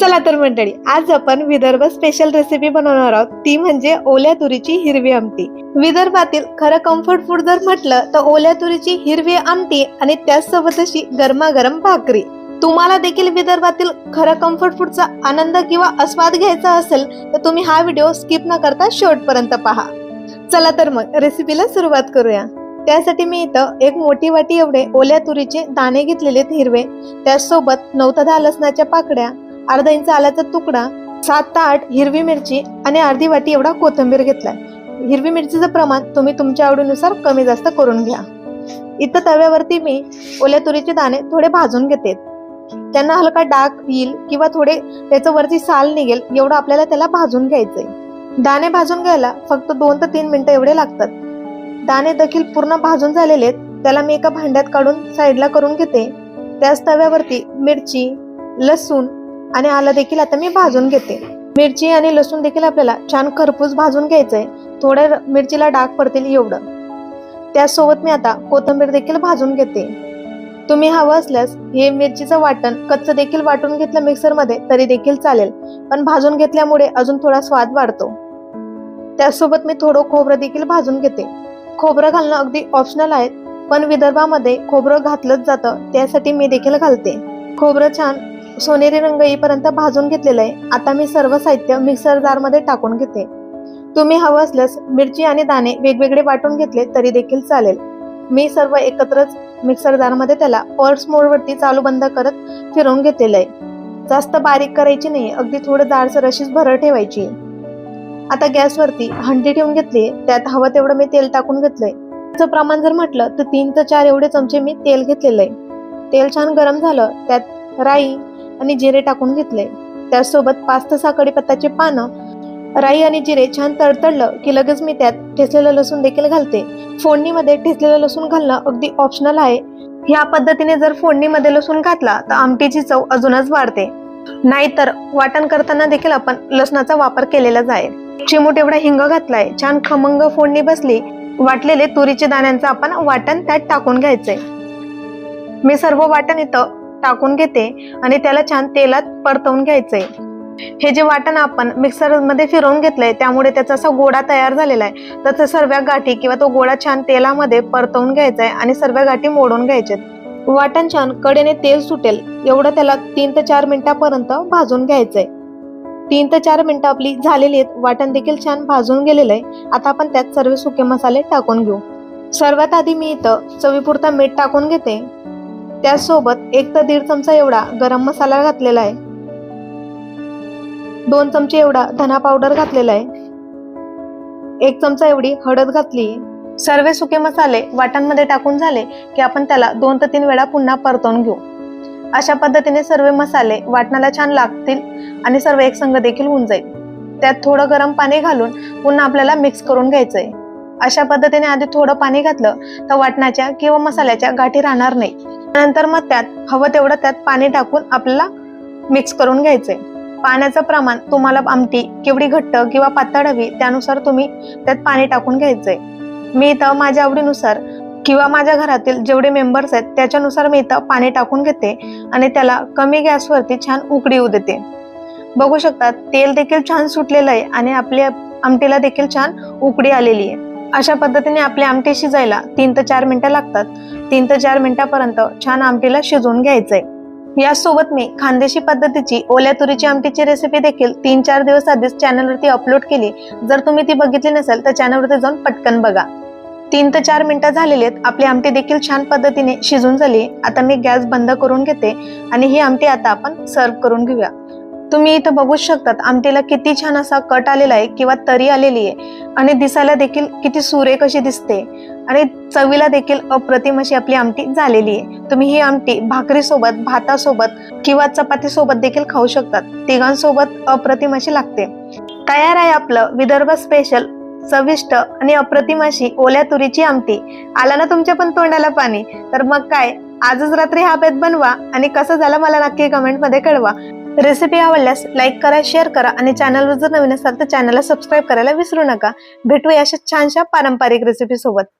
चला तर मंडळी आज आपण विदर्भ स्पेशल रेसिपी बनवणार आहोत. ती म्हणजे ओल्या तुरीची हिरवी आमटी. विदर्भातील खरं कम्फर्ट फूड जर म्हटलं तर ओल्या तुरीची हिरवी आमटी आणि त्याचसोबत अशी गरमागरम भाकरी. तुम्हाला देखील विदर्भातील खरं कम्फर्ट फूडचा आनंद किंवा आस्वाद घ्यायचा असेल तर तुम्ही हा व्हिडिओ स्किप न करता शेवटपर्यंत पहा. चला तर मग रेसिपीला सुरुवात करूया. त्यासाठी मी इथं एक मोठी वाटी एवढे ओल्या तुरीचे दाणे घेतलेले हिरवे. त्याचसोबत नऊ दहा लसणाच्या पाकड्या अर्धा इंच आल्याचा तुकडा सात ते आठ हिरवी मिरची आणि अर्धी वाटी एवढा कोथिंबीर घेतलाय. हिरवी मिरचीचं प्रमाण तुम्ही तुमच्या आवडीनुसार कमी जास्त करून घ्या. इथं तव्यावरती मी ओल्या तुरीचे दाणे थोडे भाजून घेते. त्यांना हलका डाग येईल किंवा थोडे त्याचं वरची साल निघेल एवढं आपल्याला त्याला भाजून घ्यायचंय. दाणे भाजून घ्यायला फक्त दोन ते तीन मिनिटं एवढे लागतात. दाणे देखील पूर्ण भाजून झालेले आहेत त्याला मी एका भांड्यात काढून साईडला करून घेते. त्याच तव्यावरती मिरची लसूण आणि आलं देखील आता मी भाजून घेते. मिरची आणि लसूण देखील आपल्याला छान खरपूस भाजून घ्यायचंय. थोड्या र- मिरचीला डाग पडतील एवढं. त्यासोबत मी आता कोथिंबीर देखील भाजून घेते. तुम्ही हवं असल्यास हे मिरचीचं वाटण कच्चं देखील वाटून घेतलं मिक्सरमध्ये तरी देखील चालेल. पण भाजून घेतल्यामुळे अजून थोडा स्वाद वाढतो. त्याचसोबत मी थोडं खोबरं देखील भाजून घेते. खोबरं घालणं अगदी ऑप्शनल आहे पण विदर्भामध्ये खोबरं घातलंच जातं त्यासाठी मी देखील घालते. खोबरं छान सोनेरी रंग येईपर्यंत भाजून घेतलेलं आहे. आता मी सर्व साहित्य मिक्सर जारमध्ये टाकून घेते. तुम्ही हवं असल्यास मिरची आणि दाणे वेगवेगळे वाटून घेतले तरी देखील चालेल. मी सर्व एकत्रच मिक्सर जारमध्ये त्याला पर्स मोडवरती चालू बंद करत फिरवून घेतलेलं आहे. जास्त बारीक करायची नाही अगदी थोडं जाडसर अशीच भरड ठेवायची. आता गॅसवरती हंडी ठेवून घेतली त्यात हवं तेवढं मी तेल टाकून घेतलंय. त्याचं प्रमाण जर म्हटलं तर तीन ते चार एवढे चमचे मी तेल घेतलेलं आहे. तेल छान गरम झालं त्यात राई आणि जिरे टाकून घेतले. त्यासोबत पाच ते सहा कडीपत्ताची पानं राई आणि जिरे छान तडतडलं की लगेच मी त्यात ठेचलेलं लसूण देखील घालते. फोडणीमध्ये ठेचलेलं लसूण घालणं अगदी ऑप्शनल आहे. ह्या पद्धतीने जर फोडणीमध्ये लसूण घातला तर आमटीची चव अजूनच वाढते. नाहीतर वाटण करताना देखील आपण लसणाचा वापर केलेलाच आहे चिमूट एवढा हिंग घातलाय छान खमंग फोडणी बसली वाटलेले तुरीचे दाण्यांचं आपण वाटण त्यात टाकून घ्यायचंय मी सर्व वाटण इथं टाकून घेते आणि त्याला छान तेलात परतवून घ्यायचंय. हे जे वाटण आपण मिक्सरमध्ये फिरवून घेतलंय त्यामुळे त्याचा असा गोडा तयार झालेला आहे. तर सर्व गाठी किंवा तो गोडा छान तेलामध्ये परतवून घ्यायचा आहे आणि सर्व गाठी मोडून घ्यायच्यात. वाटण छान कडेने तेल सुटेल एवढं त्याला तीन ते चार मिनिटापर्यंत भाजून घ्यायचंय. तीन ते चार मिनिटं आपली झालेली आहेत वाटण देखील छान भाजून गेलेलं आहे. आता आपण त्यात सर्व सुके मसाले टाकून घेऊ. सर्वात आधी मी इथं चवीपुरता मीठ टाकून घेते. त्यासोबत एक ते दीड चमचा एवढा गरम मसाला घातलेला आहे. दोन चमचे एवढा धना पावडर घातलेला आहे. एक चमचा एवढी हळद घातली. सर्व सुके मसाले वाटांमध्ये टाकून झाले की आपण त्याला दोन ते तीन वेळा पुन्हा परतवून घेऊ. अशा पद्धतीने सर्व मसाले वाटणाला छान लागतील आणि सर्व एकसंग देखील होऊन जाईल. त्यात थोडं गरम पाणी घालून पुन्हा आपल्याला मिक्स करून घ्यायचंय. अशा पद्धतीने आधी थोडं पाणी घातलं तर वाटणाच्या किंवा मसाल्याच्या गाठी राहणार नाही. नंतर मग त्यात हवं तेवढं त्यात पाणी टाकून आपल्याला मिक्स करून घ्यायचंय. पाण्याचं प्रमाण तुम्हाला आमटी केवढी घट्ट किंवा पातळ हवी त्यानुसार तुम्ही त्यात पाणी टाकून घ्यायचंय. मी इथं माझ्या आवडीनुसार किंवा माझ्या घरातील जेवढे मेंबर्स आहेत त्याच्यानुसार मी इथं पाणी टाकून घेते आणि त्याला कमी गॅसवरती छान उकडी येऊ देते. बघू शकता तेल देखील छान सुटलेलं आहे आणि आपल्या आमटीला देखील छान उकडी आलेली आहे. अशा पद्धतीने आपले आमटे शिजायला तीन ते चार मिनिटं लागतात. तीन ते चार मिनिटापर्यंत छान आमटीला शिजवून घ्यायचंय. यासोबत मी खानदेशी पद्धतीची ओल्या तुरीची आमटीची रेसिपी देखील तीन चार दिवस आधीच चॅनलवरती अपलोड केली. जर तुम्ही ती बघितली नसेल तर चॅनलवरती जाऊन पटकन बघा. तीन ते चार मिनिटं झालेली आहेत. आपली आमटी देखील छान पद्धतीने शिजून झाली. आता मी गॅस बंद करून घेते आणि ही आमटी आता आपण सर्व करून घेऊया. तुम्ही इथं बघू शकतात आमटीला किती छान असा कट आलेला आहे किंवा तरी आलेली आहे. आणि दिसायला देखील किती सुरेख अशी दिसते. आणि चवीला देखील अप्रतिम अशी आपली आमटी झालेली आहे. तुम्ही ही आमटी भाकरीसोबत भातासोबत किंवा चपातीसोबत देखील खाऊ शकतात. तिघांसोबत अप्रतिम अशी लागते. तयार आहे आपलं विदर्भ स्पेशल चविष्ट आणि अप्रतिम अशी ओल्या तुरीची आमटी. आला ना तुमच्या पण तोंडाला पाणी? तर मग काय? आजच रात्री हा बेत बनवा आणि कसं झालं मला नक्की कमेंटमध्ये कळवा. रेसिपी आवडल्यास लाईक करा शेअर करा आणि चॅनलवर जर नवीन असाल तर चॅनलला सबस्क्राईब करायला विसरू नका. भेटूया अशा छानशा पारंपरिक रेसिपी सोबत.